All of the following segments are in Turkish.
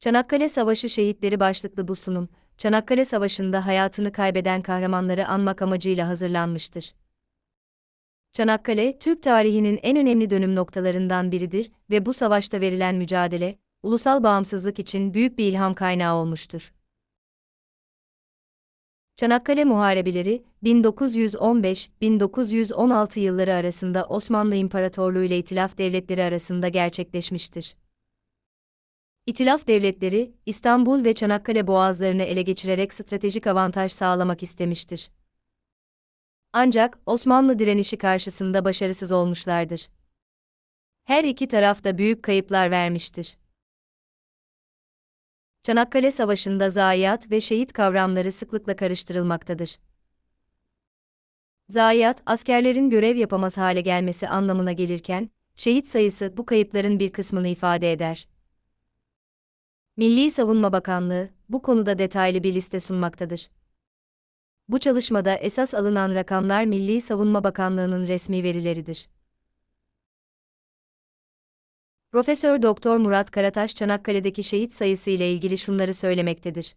Çanakkale Savaşı Şehitleri başlıklı bu sunum, Çanakkale Savaşı'nda hayatını kaybeden kahramanları anmak amacıyla hazırlanmıştır. Çanakkale, Türk tarihinin en önemli dönüm noktalarından biridir ve bu savaşta verilen mücadele, ulusal bağımsızlık için büyük bir ilham kaynağı olmuştur. Çanakkale Muharebeleri, 1915-1916 yılları arasında Osmanlı İmparatorluğu ile İtilaf Devletleri arasında gerçekleşmiştir. İtilaf devletleri, İstanbul ve Çanakkale boğazlarını ele geçirerek stratejik avantaj sağlamak istemiştir. Ancak Osmanlı direnişi karşısında başarısız olmuşlardır. Her iki taraf da büyük kayıplar vermiştir. Çanakkale Savaşı'nda zayiat ve şehit kavramları sıklıkla karıştırılmaktadır. Zayiat, askerlerin görev yapamaz hale gelmesi anlamına gelirken, şehit sayısı bu kayıpların bir kısmını ifade eder. Milli Savunma Bakanlığı, bu konuda detaylı bir liste sunmaktadır. Bu çalışmada esas alınan rakamlar Milli Savunma Bakanlığı'nın resmi verileridir. Profesör Doktor Murat Karataş Çanakkale'deki şehit sayısı ile ilgili şunları söylemektedir.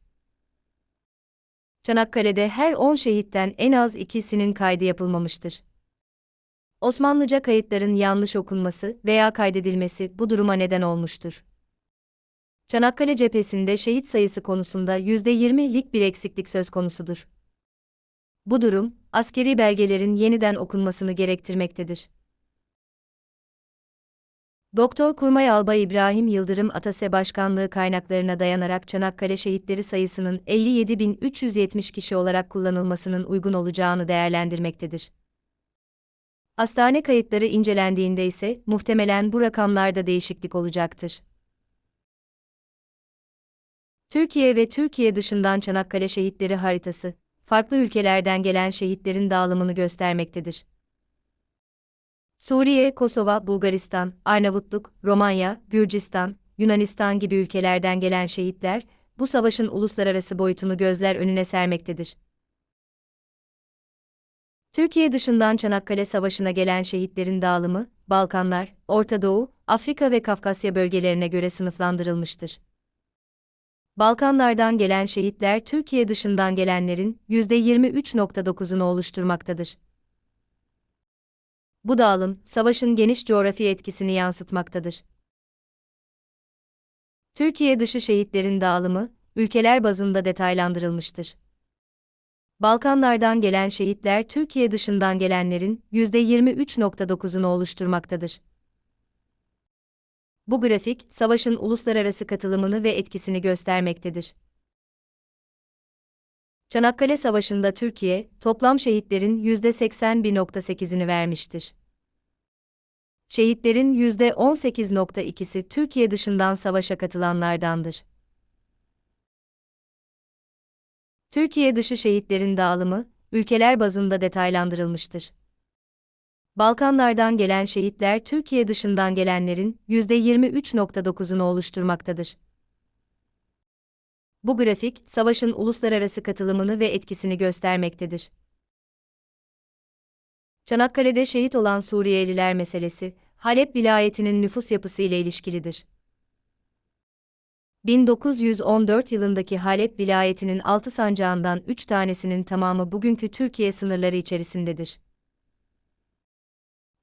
Çanakkale'de her 10 şehitten en az ikisinin kaydı yapılmamıştır. Osmanlıca kayıtların yanlış okunması veya kaydedilmesi bu duruma neden olmuştur. Çanakkale cephesinde şehit sayısı konusunda %20'lik bir eksiklik söz konusudur. Bu durum, askeri belgelerin yeniden okunmasını gerektirmektedir. Doktor Kurmay Albay İbrahim Yıldırım Atase Başkanlığı kaynaklarına dayanarak Çanakkale şehitleri sayısının 57.370 kişi olarak kullanılmasının uygun olacağını değerlendirmektedir. Hastane kayıtları incelendiğinde ise muhtemelen bu rakamlarda değişiklik olacaktır. Türkiye ve Türkiye dışından Çanakkale şehitleri haritası, farklı ülkelerden gelen şehitlerin dağılımını göstermektedir. Suriye, Kosova, Bulgaristan, Arnavutluk, Romanya, Gürcistan, Yunanistan gibi ülkelerden gelen şehitler, bu savaşın uluslararası boyutunu gözler önüne sermektedir. Türkiye dışından Çanakkale Savaşı'na gelen şehitlerin dağılımı, Balkanlar, Orta Doğu, Afrika ve Kafkasya bölgelerine göre sınıflandırılmıştır. Balkanlardan gelen şehitler Türkiye dışından gelenlerin %23.9'unu oluşturmaktadır. Bu dağılım, savaşın geniş coğrafi etkisini yansıtmaktadır. Türkiye dışı şehitlerin dağılımı, ülkeler bazında detaylandırılmıştır. Balkanlardan gelen şehitler Türkiye dışından gelenlerin %23.9'unu oluşturmaktadır. Bu grafik, savaşın uluslararası katılımını ve etkisini göstermektedir. Çanakkale Savaşı'nda Türkiye, toplam şehitlerin %81.8'ini vermiştir. Şehitlerin %18.2'si Türkiye dışından savaşa katılanlardandır. Türkiye dışı şehitlerin dağılımı, ülkeler bazında detaylandırılmıştır. Balkanlardan gelen şehitler Türkiye dışından gelenlerin %23.9'unu oluşturmaktadır. Bu grafik, savaşın uluslararası katılımını ve etkisini göstermektedir. Çanakkale'de şehit olan Suriyeliler meselesi, Halep vilayetinin nüfus yapısı ile ilişkilidir. 1914 yılındaki Halep vilayetinin 6 sancağından 3 tanesinin tamamı bugünkü Türkiye sınırları içerisindedir.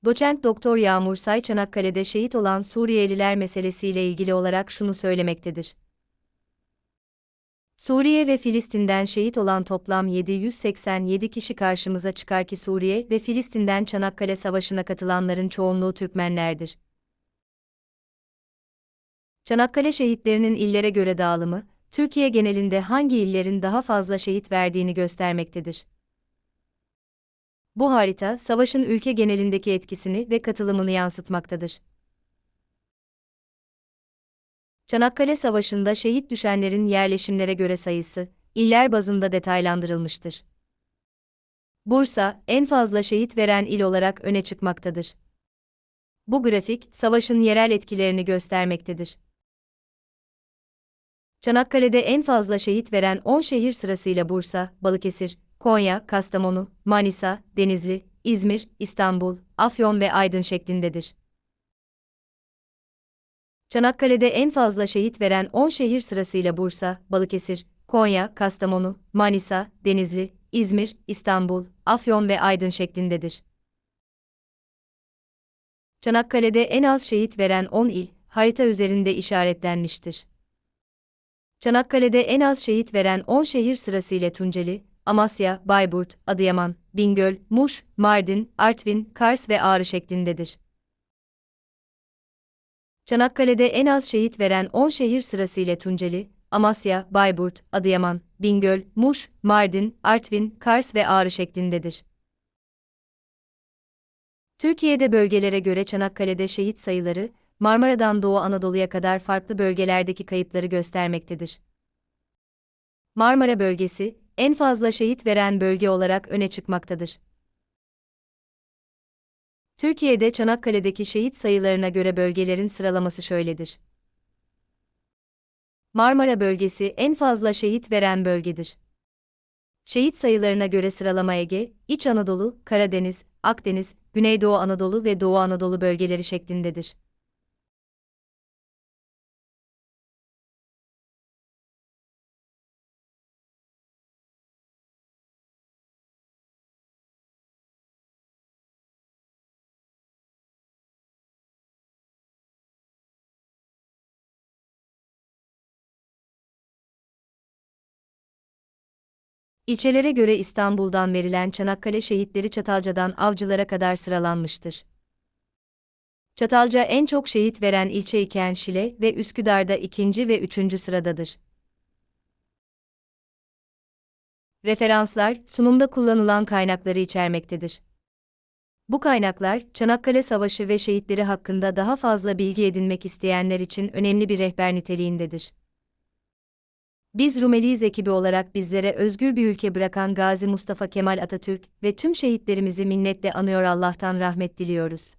Doçent Doktor Yağmur Say Çanakkale'de şehit olan Suriyeliler meselesiyle ilgili olarak şunu söylemektedir. Suriye ve Filistin'den şehit olan toplam 787 kişi karşımıza çıkar ki Suriye ve Filistin'den Çanakkale Savaşı'na katılanların çoğunluğu Türkmenlerdir. Çanakkale şehitlerinin illere göre dağılımı, Türkiye genelinde hangi illerin daha fazla şehit verdiğini göstermektedir. Bu harita, savaşın ülke genelindeki etkisini ve katılımını yansıtmaktadır. Çanakkale Savaşı'nda şehit düşenlerin yerleşimlere göre sayısı, iller bazında detaylandırılmıştır. Bursa, en fazla şehit veren il olarak öne çıkmaktadır. Bu grafik, savaşın yerel etkilerini göstermektedir. Çanakkale'de en fazla şehit veren 10 şehir sırasıyla Bursa, Balıkesir, Konya, Kastamonu, Manisa, Denizli, İzmir, İstanbul, Afyon ve Aydın şeklindedir. Çanakkale'de en fazla şehit veren 10 şehir sırasıyla Bursa, Balıkesir, Konya, Kastamonu, Manisa, Denizli, İzmir, İstanbul, Afyon ve Aydın şeklindedir. Çanakkale'de en az şehit veren 10 il, harita üzerinde işaretlenmiştir. Çanakkale'de en az şehit veren 10 şehir sırasıyla Tunceli, Amasya, Bayburt, Adıyaman, Bingöl, Muş, Mardin, Artvin, Kars ve Ağrı şeklindedir. Çanakkale'de en az şehit veren 10 şehir sırasıyla Tunceli, Amasya, Bayburt, Adıyaman, Bingöl, Muş, Mardin, Artvin, Kars ve Ağrı şeklindedir. Türkiye'de bölgelere göre Çanakkale'de şehit sayıları, Marmara'dan Doğu Anadolu'ya kadar farklı bölgelerdeki kayıpları göstermektedir. Marmara bölgesi, en fazla şehit veren bölge olarak öne çıkmaktadır. Türkiye'de Çanakkale'deki şehit sayılarına göre bölgelerin sıralaması şöyledir. Marmara bölgesi en fazla şehit veren bölgedir. Şehit sayılarına göre sıralama Ege, İç Anadolu, Karadeniz, Akdeniz, Güneydoğu Anadolu ve Doğu Anadolu bölgeleri şeklindedir. İlçelere göre İstanbul'dan verilen Çanakkale şehitleri Çatalca'dan Avcılar'a kadar sıralanmıştır. Çatalca en çok şehit veren ilçe iken Şile ve Üsküdar'da ikinci ve üçüncü sıradadır. Referanslar, sunumda kullanılan kaynakları içermektedir. Bu kaynaklar, Çanakkale Savaşı ve şehitleri hakkında daha fazla bilgi edinmek isteyenler için önemli bir rehber niteliğindedir. Biz Rumeliyiz ekibi olarak bizlere özgür bir ülke bırakan Gazi Mustafa Kemal Atatürk ve tüm şehitlerimizi minnetle anıyor Allah'tan rahmet diliyoruz.